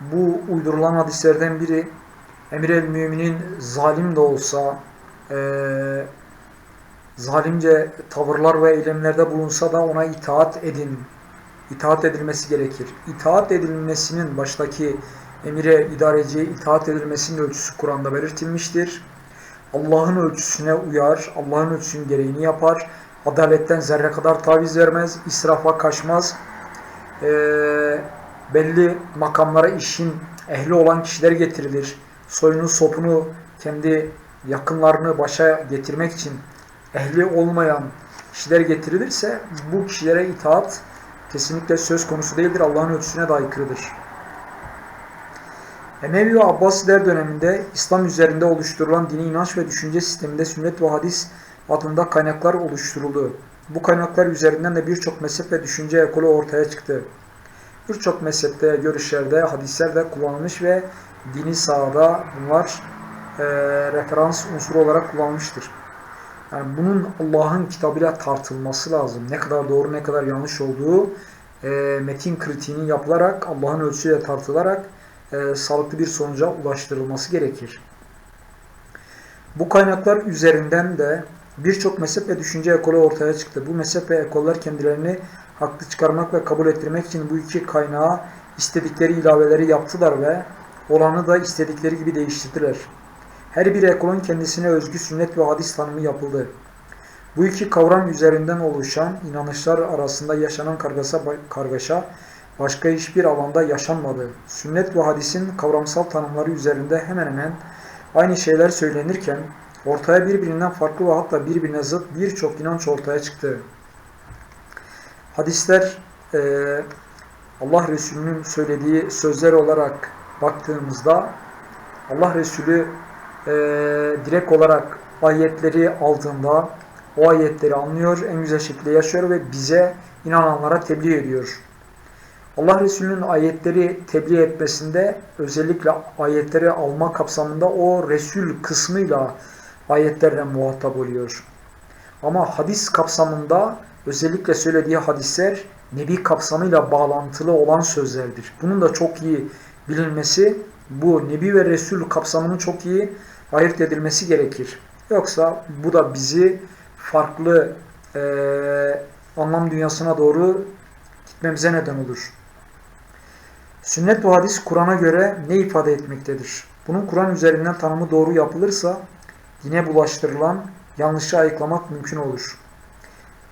bu uydurulan hadislerden biri emir el müminin zalim de olsa eee, zalimce tavırlar ve eylemlerde bulunsa da ona itaat edin. İtaat edilmesi gerekir. İtaat edilmesinin baştaki emire, idareciye itaat edilmesinin ölçüsü Kur'an'da belirtilmiştir. Allah'ın ölçüsüne uyar, Allah'ın ölçüsünün gereğini yapar, adaletten zerre kadar taviz vermez, israfa kaçmaz, Eee, belli makamlara işin ehli olan kişiler getirilir. Soyunu, sopunu, kendi yakınlarını başa getirmek için ehli olmayan kişiler getirilirse bu kişilere itaat kesinlikle söz konusu değildir. Allah'ın ölçüsüne de aykırıdır. Emevi ve Abbasiler döneminde İslam üzerinde oluşturulan dini inanç ve düşünce sisteminde sünnet ve hadis adında kaynaklar oluşturuldu. Bu kaynaklar üzerinden de birçok mezhep ve düşünce ekolü ortaya çıktı. Birçok mezhepte, görüşlerde, hadislerde kullanılmış ve dini sahada bunlar e, referans unsuru olarak kullanılmıştır. Yani bunun Allah'ın kitabıyla tartılması lazım. Ne kadar doğru, ne kadar yanlış olduğu e, metin kritiğinin yapılarak, Allah'ın ölçüyle tartılarak e, sağlıklı bir sonuca ulaştırılması gerekir. Bu kaynaklar üzerinden de birçok mezhep ve düşünce ekolü ortaya çıktı. Bu mezhep ve ekoller kendilerini haklı çıkarmak ve kabul ettirmek için bu iki kaynağa istedikleri ilaveleri yaptılar ve olanı da istedikleri gibi değiştirdiler. Her bir ekolun kendisine özgü sünnet ve hadis tanımı yapıldı. Bu iki kavram üzerinden oluşan inanışlar arasında yaşanan kargaşa, kargaşa başka hiçbir alanda yaşanmadı. Sünnet ve hadisin kavramsal tanımları üzerinde hemen hemen aynı şeyler söylenirken ortaya birbirinden farklı ve hatta birbirine zıt birçok inanç ortaya çıktı. Hadisler e, Allah Resulü'nün söylediği sözler olarak baktığımızda Allah Resulü e, direkt olarak ayetleri aldığında o ayetleri anlıyor, en güzel şekilde yaşıyor ve bize inananlara tebliğ ediyor. Allah Resulü'nün ayetleri tebliğ etmesinde özellikle ayetleri alma kapsamında o Resul kısmıyla ayetlerle muhatap oluyor. Ama hadis kapsamında özellikle söylediği hadisler Nebi kapsamıyla bağlantılı olan sözlerdir. Bunun da çok iyi bilinmesi, bu Nebi ve Resul kapsamının çok iyi ayırt edilmesi gerekir. Yoksa bu da bizi farklı e, anlam dünyasına doğru gitmemize neden olur. Sünnet ve hadis Kur'an'a göre ne ifade etmektedir? Bunun Kur'an üzerinden tanımı doğru yapılırsa dine bulaştırılan yanlışı ayıklamak mümkün olur.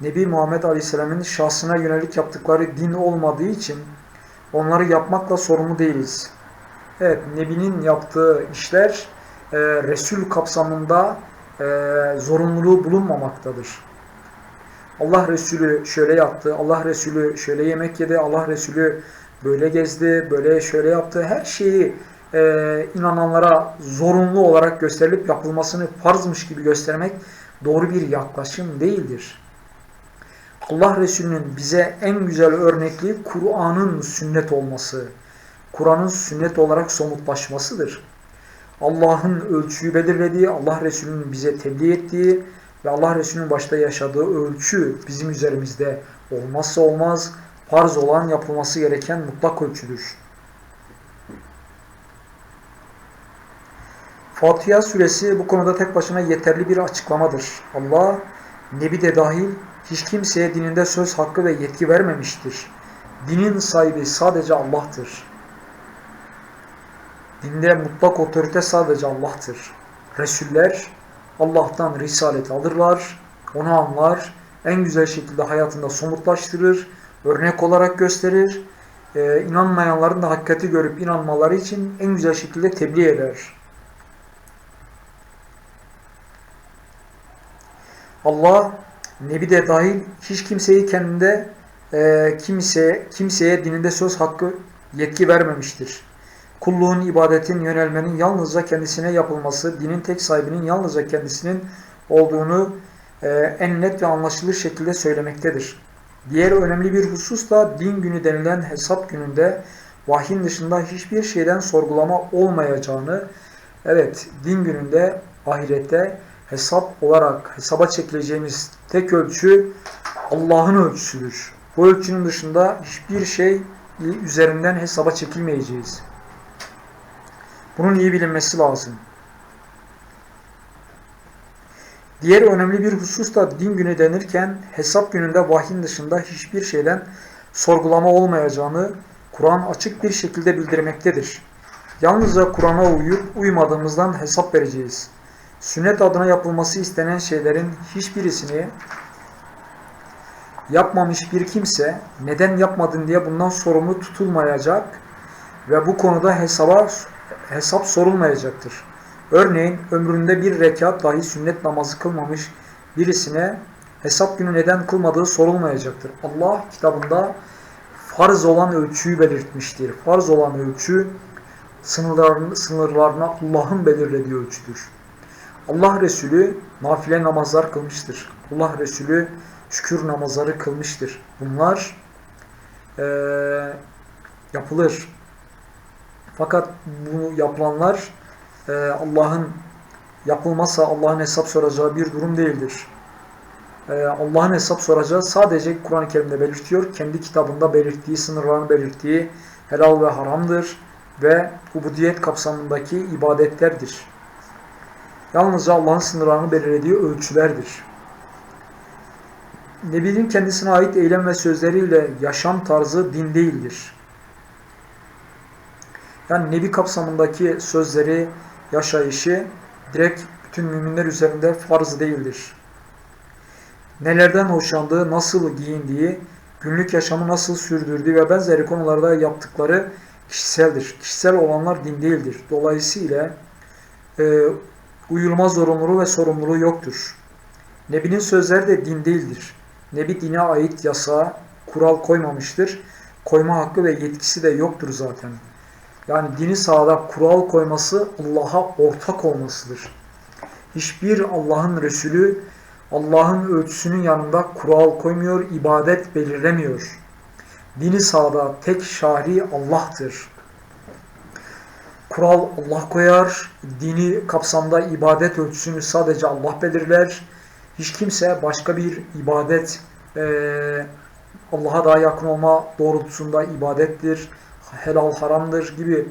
Nebi Muhammed Aleyhisselam'ın şahsına yönelik yaptıkları din olmadığı için onları yapmakla sorumlu değiliz. Evet, Nebi'nin yaptığı işler e, Resul kapsamında e, zorunluluğu bulunmamaktadır. Allah Resulü şöyle yaptı, Allah Resulü şöyle yemek yedi, Allah Resulü böyle gezdi, böyle şöyle yaptı. Her şeyi e, inananlara zorunlu olarak gösterilip yapılmasını farzmış gibi göstermek doğru bir yaklaşım değildir. Allah Resulü'nün bize en güzel örnekliği Kur'an'ın sünnet olması, Kur'an'ın sünnet olarak somutlaşmasıdır. Allah'ın ölçüyü belirlediği, Allah Resulü'nün bize tebliğ ettiği ve Allah Resulü'nün başta yaşadığı ölçü bizim üzerimizde olmazsa olmaz, farz olan yapılması gereken mutlak ölçüdür. Fatiha suresi bu konuda tek başına yeterli bir açıklamadır. Allah, Nebi de dahil hiç kimseye dininde söz hakkı ve yetki vermemiştir. Dinin sahibi sadece Allah'tır. Dinde mutlak otorite sadece Allah'tır. Resuller Allah'tan risaleti alırlar, onu anlar, en güzel şekilde hayatında somutlaştırır, örnek olarak gösterir, e, inanmayanların da hakikati görüp inanmaları için en güzel şekilde tebliğ eder. Allah Nebi de dahil hiç kimseyi kendinde e, kimse, kimseye dininde söz hakkı yetki vermemiştir. Kulluğun, ibadetin, yönelmenin yalnızca kendisine yapılması, dinin tek sahibinin yalnızca kendisinin olduğunu e, en net ve anlaşılır şekilde söylemektedir. Diğer önemli bir husus da din günü denilen hesap gününde vahyin dışında hiçbir şeyden sorgulama olmayacağını, evet din gününde ahirette hesap olarak hesaba çekileceğimiz tek ölçü Allah'ın ölçüsüdür. Bu ölçünün dışında hiçbir şey üzerinden hesaba çekilmeyeceğiz. Bunun iyi bilinmesi lazım. Diğer önemli bir husus da din günü denirken hesap gününde vahyin dışında hiçbir şeyden sorgulama olmayacağını Kur'an açık bir şekilde bildirmektedir. Yalnızca Kur'an'a uyup uymadığımızdan hesap vereceğiz. Sünnet adına yapılması istenen şeylerin hiçbirisini yapmamış bir kimse neden yapmadın diye bundan sorumlu tutulmayacak ve bu konuda hesaba hesap sorulmayacaktır. Örneğin ömründe bir rekat dahi sünnet namazı kılmamış birisine hesap günü neden kılmadığı sorulmayacaktır. Allah kitabında farz olan ölçüyü belirtmiştir. Farz olan ölçü sınırlarını, sınırlarına Allah'ın belirlediği ölçüdür. Allah Resulü nafile namazlar kılmıştır. Allah Resulü şükür namazları kılmıştır. Bunlar e, yapılır. Fakat bunu yapılanlar e, Allah'ın yapılmazsa Allah'ın hesap soracağı bir durum değildir. E, Allah'ın hesap soracağı sadece Kur'an-ı Kerim'de belirtiyor. Kendi kitabında belirttiği, sınırlarını belirttiği helal ve haramdır ve ubudiyet kapsamındaki ibadetlerdir. Yalnızca Allah'ın sınırlarını belirlediği ölçülerdir. Nebinin kendisine ait eylem ve sözleriyle yaşam tarzı din değildir. Yani Nebi kapsamındaki sözleri, yaşayışı direkt bütün müminler üzerinde farz değildir. Nelerden hoşlandığı, nasıl giyindiği, günlük yaşamı nasıl sürdürdüğü ve benzeri konularda yaptıkları kişiseldir. Kişisel olanlar din değildir. Dolayısıyla e, uyulma zorunluluğu ve sorumluluğu yoktur. Nebinin sözleri de din değildir. Nebi dine ait yasağa, kural koymamıştır. Koyma hakkı ve yetkisi de yoktur zaten. Yani dini sahada kural koyması Allah'a ortak olmasıdır. Hiçbir Allah'ın Resulü Allah'ın ölçüsünün yanında kural koymuyor, ibadet belirlemiyor. Dini sahada tek şahri Allah'tır. Kural Allah koyar, dini kapsamda ibadet ölçüsünü sadece Allah belirler. Hiç kimse başka bir ibadet, e, Allah'a daha yakın olma doğrultusunda ibadettir, helal haramdır gibi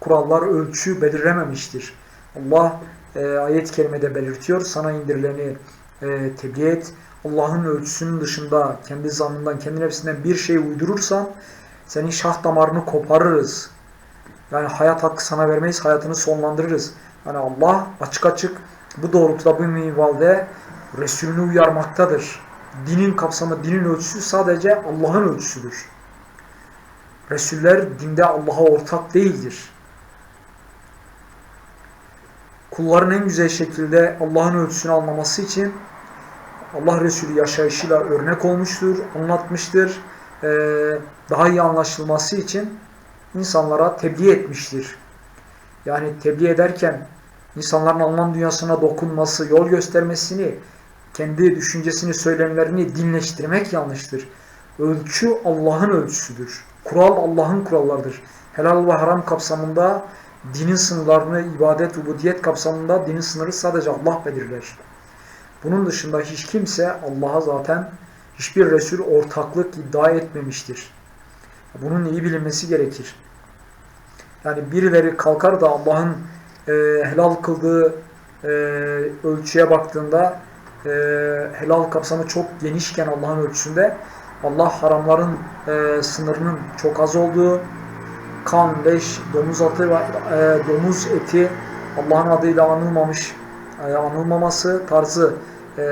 kurallar ölçü belirlememiştir. Allah e, ayet-i kerimede belirtiyor, sana indirileni e, tebliğ et. Allah'ın ölçüsünün dışında kendi zannından, kendi nefsinden bir şey uydurursan senin şah damarını koparırız. Yani hayat hakkı sana vermeyiz, hayatını sonlandırırız. Yani Allah açık açık bu doğrultuda bu minvalde Resulünü uyarmaktadır. Dinin kapsamı, dinin ölçüsü sadece Allah'ın ölçüsüdür. Resuller dinde Allah'a ortak değildir. Kulların en güzel şekilde Allah'ın ölçüsünü anlaması için Allah Resulü yaşayışıyla örnek olmuştur, anlatmıştır. Ee, daha iyi anlaşılması için insanlara tebliğ etmiştir. Yani tebliğ ederken insanların anlam dünyasına dokunması, yol göstermesini, kendi düşüncesini, söylemlerini dinleştirmek yanlıştır. Ölçü Allah'ın ölçüsüdür. Kural Allah'ın kurallarıdır. Helal ve haram kapsamında dinin sınırlarını, ibadet, ubudiyet kapsamında dinin sınırı sadece Allah belirler. Bunun dışında hiç kimse Allah'a zaten hiçbir Resul ortaklık iddia etmemiştir. Bunun iyi bilinmesi gerekir. Yani birileri kalkar da Allah'ın e, helal kıldığı e, ölçüye baktığında e, helal kapsamı çok genişken Allah'ın ölçüsünde Allah haramların e, sınırının çok az olduğu kan, leş, domuz atı e, domuz eti Allah'ın adıyla anılmamış e, anılmaması tarzı e,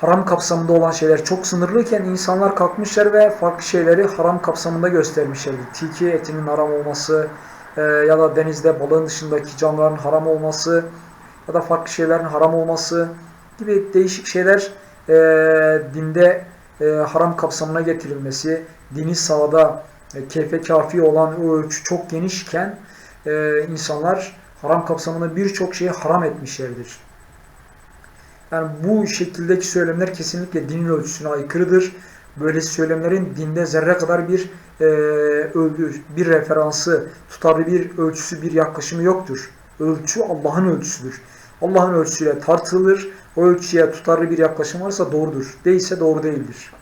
haram kapsamında olan şeyler çok sınırlıyken insanlar kalkmışlar ve farklı şeyleri haram kapsamında göstermişlerdi. Tilki etinin haram olması e, ya da denizde balığın dışındaki canlıların haram olması ya da farklı şeylerin haram olması gibi değişik şeyler e, dinde e, haram kapsamına getirilmesi, dini sahada e, keyfe kafi olan ölçü çok genişken e, insanlar haram kapsamında birçok şeyi haram etmişlerdir. Yani bu şekildeki söylemler kesinlikle dinin ölçüsüne aykırıdır. Böyle söylemlerin dinde zerre kadar bir e, ölçü, bir referansı, tutarlı bir ölçüsü, bir yaklaşımı yoktur. Ölçü Allah'ın ölçüsüdür. Allah'ın ölçüsüyle tartılır. O ölçüye tutarlı bir yaklaşım varsa doğrudur. Değilse doğru değildir.